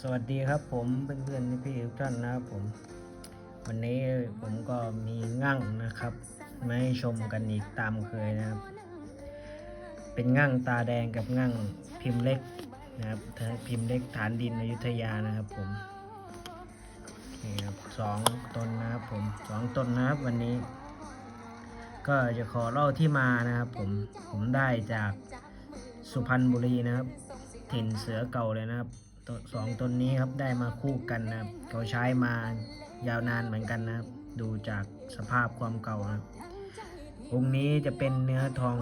สวัสดีครับผมเพื่อนๆพี่ๆทุกท่านนะครับผม วันนี้ผมก็มีงั่งนะครับมาให้ชมกันอีกตามเคยนะครับ เป็นงั่งตาแดงกับงั่งพิมพ์เล็กนะครับพิมพ์เล็กฐานดินอยุธยานะครับผมนี่ครับสองต้นนะครับผมสองต้นนะครับวันนี้ ก็จะขอเล่าที่มานะครับผมผมได้จากสุพรรณบุรีนะครับถิ่นเสือเก่าเลยนะครับ ตัวสองต้นนี้ครับได้มาคู่กันนะครับเขาใช้มายาวนานเหมือนกันนะครับ ดูจากสภาพความเก่านะครับองค์นี้จะเป็นเนื้อทอง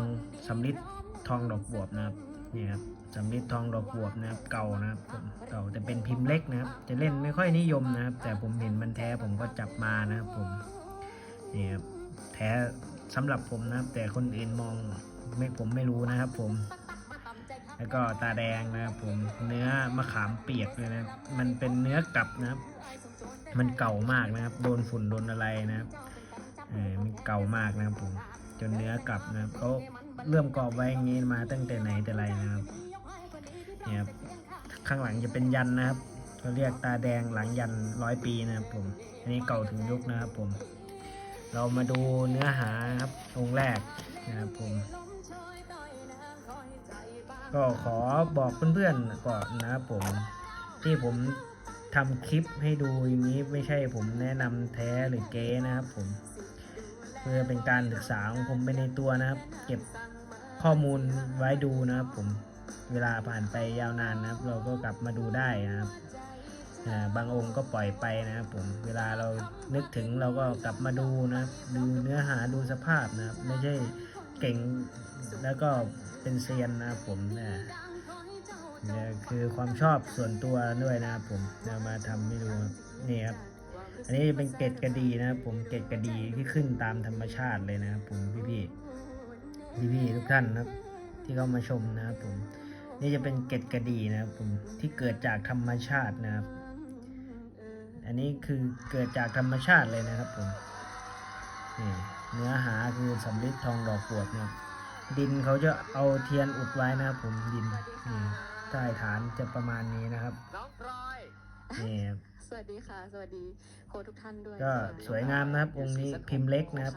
สำริดทองดอกบวบนะครับนี่ครับสำริดทองดอกบวบนะครับเก่านะครับผมเก่าแต่เป็นพิมพ์เล็กนะครับ จะเล่นไม่ค่อยนิยมนะครับ แต่ผมเห็นมันแท้ผมก็จับมานะครับผมนี่ครับแท้สำหรับผมนะครับ แต่คนอื่นมองไม่ผมไม่รู้นะครับผม แล้วก็ตาแดงนะครับผมเนื้อมะขามเปียกเลยนะมันเป็นเนื้อกลับนะครับ มันเก่ามากนะครับ โดนฝุ่นโดนอะไรนะครับเออมันเก่ามากนะครับผมจนเนื้อกลับนะครับเขาเริ่มกรอบไว้อย่างนี้มาตั้งแต่ไหนแต่ไรนะครับเนี่ยครับข้างหลังจะเป็นยันนะครับเขาเรียกตาแดงหลังยันร้อยปีนะครับผมอันนี้เก่าถึงยุคนะครับผม เรามาดูเนื้อหาครับองค์แรกนะครับผม ก็ขอบอกเพื่อนๆก่อนนะครับผมที่ผมทำคลิปให้ดูอย่างนี้ไม่ใช่ผมแนะนำแท้หรือเก๊นะครับผม เพื่อเป็นการศึกษาของผมไปในตัวนะครับ เก็บข้อมูลไว้ดูนะครับผมเวลาผ่านไปยาวนานนะครับ เราก็กลับมาดูได้นะครับบางองค์ก็ปล่อยไปนะครับผมเวลาเรานึกถึงเราก็กลับมาดูนะครับดูเนื้อหาดูสภาพนะครับ ไม่ใช่ ก่งแล้วก็เป็นเซียนนะครับผมนะเนี่ยคือความชอบส่วนตัวด้วยนะครับผมเรามาทำให้ดูครับนี่ครับอันนี้เป็นเกล็ดกระดีนะครับผมเกล็ดกระดีที่ขึ้นตามธรรมชาติเลยนะครับผมพี่พี่พี่พี่ๆทุกท่านนะครับ ที่เข้ามาชมนะครับผม นี่จะเป็นเกล็ดกระดีนะครับผมที่เกิดจากธรรมชาตินะครับ อันนี้คือเกิดจากธรรมชาติเลยนะครับผมนี่ เนื้อหาคือสำลิดทองดอกปวดนะครับดินเขาจะเอาเทียนอุดไว้นะครับผมดินนี่ใต้ฐานจะประมาณนี้นะครับน้องพลอยนี่ครับสวัสดีค่ะ สวัสดีโค้ชทุกท่านด้วยก็สวยงามนะครับ องค์นี้พิมพ์เล็กนะครับ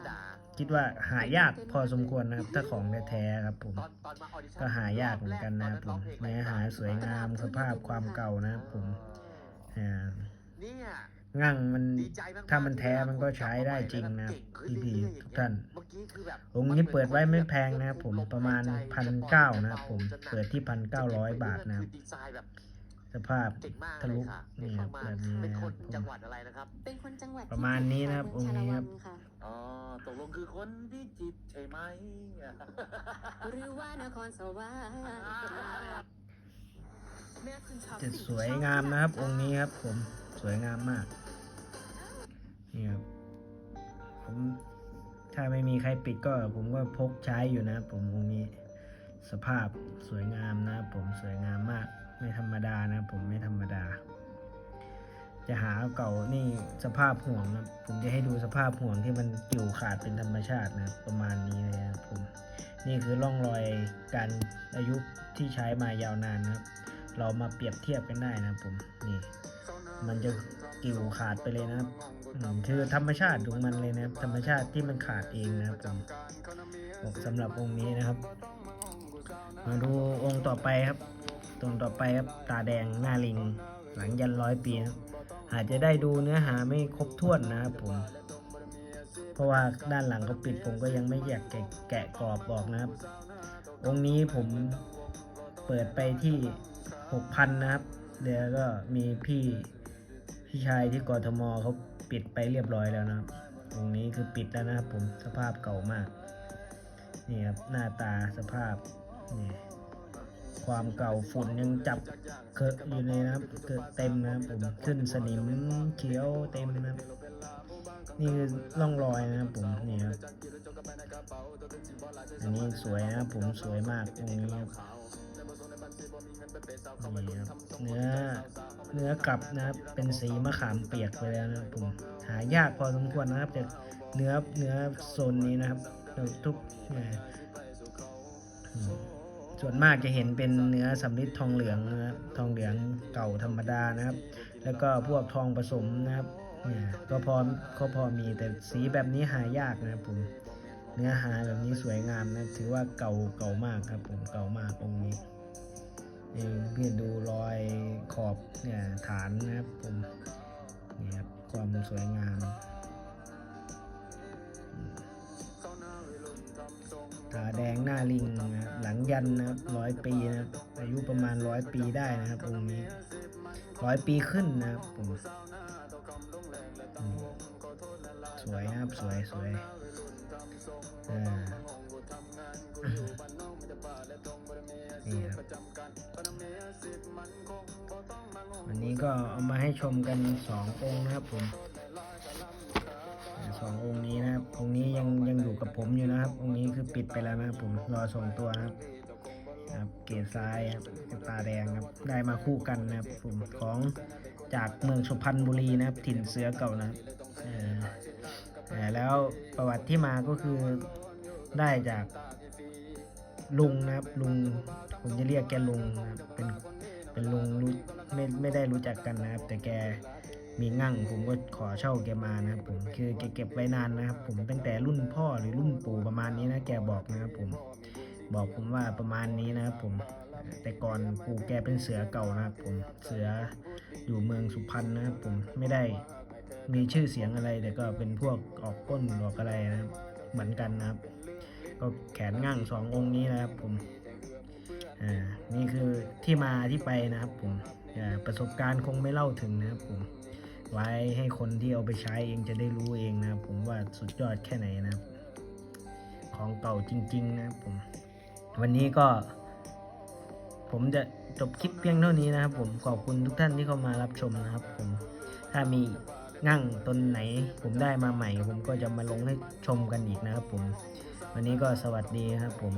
คิดว่าหายากพอสมควรนะครับ ถ้าของแท้ๆครับผมตอนตอนมาออดิชั่นก็หายากเหมือนกันนะครับผมเนื้อหาสวยงามสภาพความเก่านะครับผมอ่าเนี่ย งั่งมันดีใจมากๆถ้ามันแท้มันก็ใช้ได้จริงนะครับเก่งขึ้พี่เรื่อยๆๆทุกท่านเมื่อกี้คือแบบองค์นี้เปิดไว้ไม่แพงนะครับผมประมาณพันเก้านะครับผมเปิดที่พันเก้าร้อยบาทนะครับอดีไซน์แบบสภาพเก่งมากทะลุเลยค่ะนี่ครับเก่งแบบมากนี้ๆเป็นนะคครับนผมจังหวัดอะไรนะครับ เป็นคนจังหวัดประมาณนี้นะครับพิจิตองค์นี้ครับชาละวันค่ะอ๋อตกลงคือคนพิจิตรใช่ไหมหรือว่านครสวรรค์จะสวยงามนะครับองค์นี้ครับผม สวยงามมาก นี่ครับ ผมถ้าไม่มีใครปิดก็ผมก็พกใช้อยู่นะผมองนี้ สภาพสวยงามนะผมสวยงามมาก ไม่ธรรมดานะผมไม่ธรรมดา จะหาเก่านี่สภาพห่วงนะผมจะให้ดูสภาพห่วงที่มันกิ่วขาดเป็นธรรมชาตินะประมาณนี้เลยนะผมนี่คือร่องรอยการอายุที่ใช้มายาวนานนะครับ เรามาเปรียบเทียบกันได้นะผมนี่ มันจะกิ่วขาดไปเลยนะครับคือธรรมชาติของมันเลยนะครับ ธรรมชาติที่มันขาดเองนะครับผมสำหรับองค์นี้นะครับ มาดูองค์ต่อไปครับตรงต่อไปครับตาแดงหน้าลิง หลังยันร้อยปีครับอาจจะได้ดูเนื้อหาไม่ครบถ้วนนะครับผมเพราะว่าด้านหลังเขาปิดผมก็ยังไม่อยากแกะแกะกรอบบอกนะครับ องค์นี้ผมเปิดไปที่หกพันนะครับ เดี๋ยวก็มีพี่ พี่ชายที่กทมเขาปิดไปเรียบร้อยแล้วนะครับองนี้คือปิดแล้วนะครับผมสภาพเก่ามาก นี่ครับหน้าตาสภาพนี่ความเก่าฝุ่นยังจับเคอะอยู่เลยนะครับเกิดเต็มนะครับผมขึ้นสนิมเขียวเต็มนะครับนี่คือร่องรอยนะครับผมนี่ครับอันนี้สวยนะครับผมสวยมากตรงนี้ครับนี่ครับเนื้อ เนื้อกลับนะครับ เป็นสีมะขามเปียกไปแล้วนะครับผมหายากพอสมควรนะครับแต่เนื้อเนื้อโซนนี้นะครับทุกเนี่ยส่วนมากจะเห็นเป็นเนื้อสำริดทองเหลืองนะครับทองเหลืองเก่าธรรมดานะครับ แล้วก็พวกทองผสมนะครับเนี่ยก็พอก็พอมีแต่สีแบบนี้หายากนะครับผมเนื้อหาแบบนี้สวยงามนะถือว่าเก่าเก่ามากครับผมเก่ามากองค์นี้ นี่ดูรอยขอบเนี่ยฐานนะครับผมนี่ครับความสวยงาม ตาแดงหน้าลิงนะครับหลังยันนะครับร้อยปีนะครับอายุประมาณร้อยปีได้นะครับองค์นี้ร้อยปีขึ้นนะครับผมอืมสวยนะครับสวยสวยอ่า นี้ก็เอามาให้ชมกันสององค์นะครับผมสององค์นี้นะครับ องค์นี้ยังยังอยู่กับผมอยู่นะครับ องค์นี้คือปิดไปแล้วนะครับผม รอส่งตัวนะครับครับเกศซ้ายครับตาแดงครับ ได้มาคู่กันนะครับผมของจากเมืองสุพรรณบุรีนะครับ ถิ่นเสือเก่านะแล้วประวัติที่มาก็คือได้จากลุงนะครับ ลุงผมจะเรียกแกลุงนะครับเป็น เป็นลุงรู้ไม่ไม่ได้รู้จักกันนะครับ แต่แกมีงั่งผมก็ขอเช่าแกมานะครับผมคือแกเก็บไว้นานนะครับผมตั้งแต่รุ่นพ่อหรือรุ่นปู่ประมาณนี้นะแกบอกนะครับผมบอกผมว่าประมาณนี้นะครับผมแต่ก่อนปู่แกเป็นเสือเก่านะครับผมเสืออยู่เมืองสุพรรณนะครับผมไม่ได้มีชื่อเสียงอะไรแต่ก็เป็นพวกออกก้นออกอะไรนะครับเหมือนกันนะครับ ก็แขนง่างสององค์นี้นะครับผม นี่คือที่มาที่ไปนะครับผมประสบการณ์คงไม่เล่าถึงนะครับผม ไว้ให้คนที่เอาไปใช้เองจะได้รู้เองนะครับผมว่าสุดยอดแค่ไหนนะครับ ของเก่าจริง ๆ นะครับผม วันนี้ก็ ผมจะจบคลิปเพียงเท่านี้นะครับ ผมขอบคุณทุกท่านที่เข้ามารับชมนะครับ ผม ถ้ามีงั่งตนไหน ผมได้มาใหม่ ผมก็จะมาลงให้ชมกันอีกนะครับ ผม วันนี้ก็สวัสดีครับผม